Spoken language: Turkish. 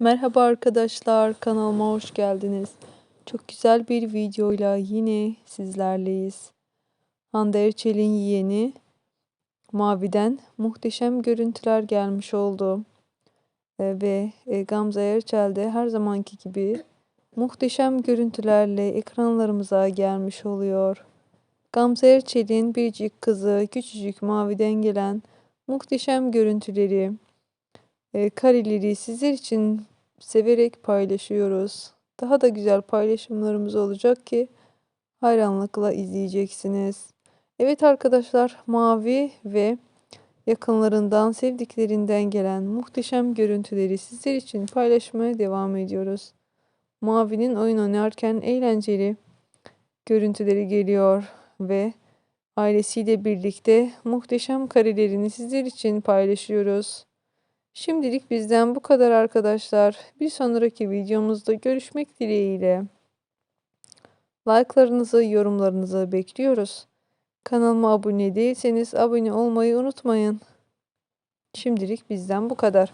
Merhaba arkadaşlar, kanalıma hoş geldiniz. Çok güzel bir videoyla yine sizlerleyiz. Hande Erçel'in yeğeni Mavi'den muhteşem görüntüler gelmiş oldu. E, ve e, Gamze Erçel de her zamanki gibi muhteşem görüntülerle ekranlarımıza gelmiş oluyor. Gamze Erçel'in biricik kızı küçücük Mavi'den gelen muhteşem görüntüleri, e, kareleri sizler için severek paylaşıyoruz. Daha da güzel paylaşımlarımız olacak ki hayranlıkla izleyeceksiniz. Evet arkadaşlar Mavi ve yakınlarından, sevdiklerinden gelen muhteşem görüntüleri sizler için paylaşmaya devam ediyoruz. Mavi'nin oyun oynarken eğlenceli görüntüleri geliyor ve ailesiyle birlikte muhteşem karelerini sizler için paylaşıyoruz. Şimdilik bizden bu kadar arkadaşlar. Bir sonraki videomuzda görüşmek dileğiyle. Like'larınızı, yorumlarınızı bekliyoruz. Kanalıma abone değilseniz abone olmayı unutmayın. Şimdilik bizden bu kadar.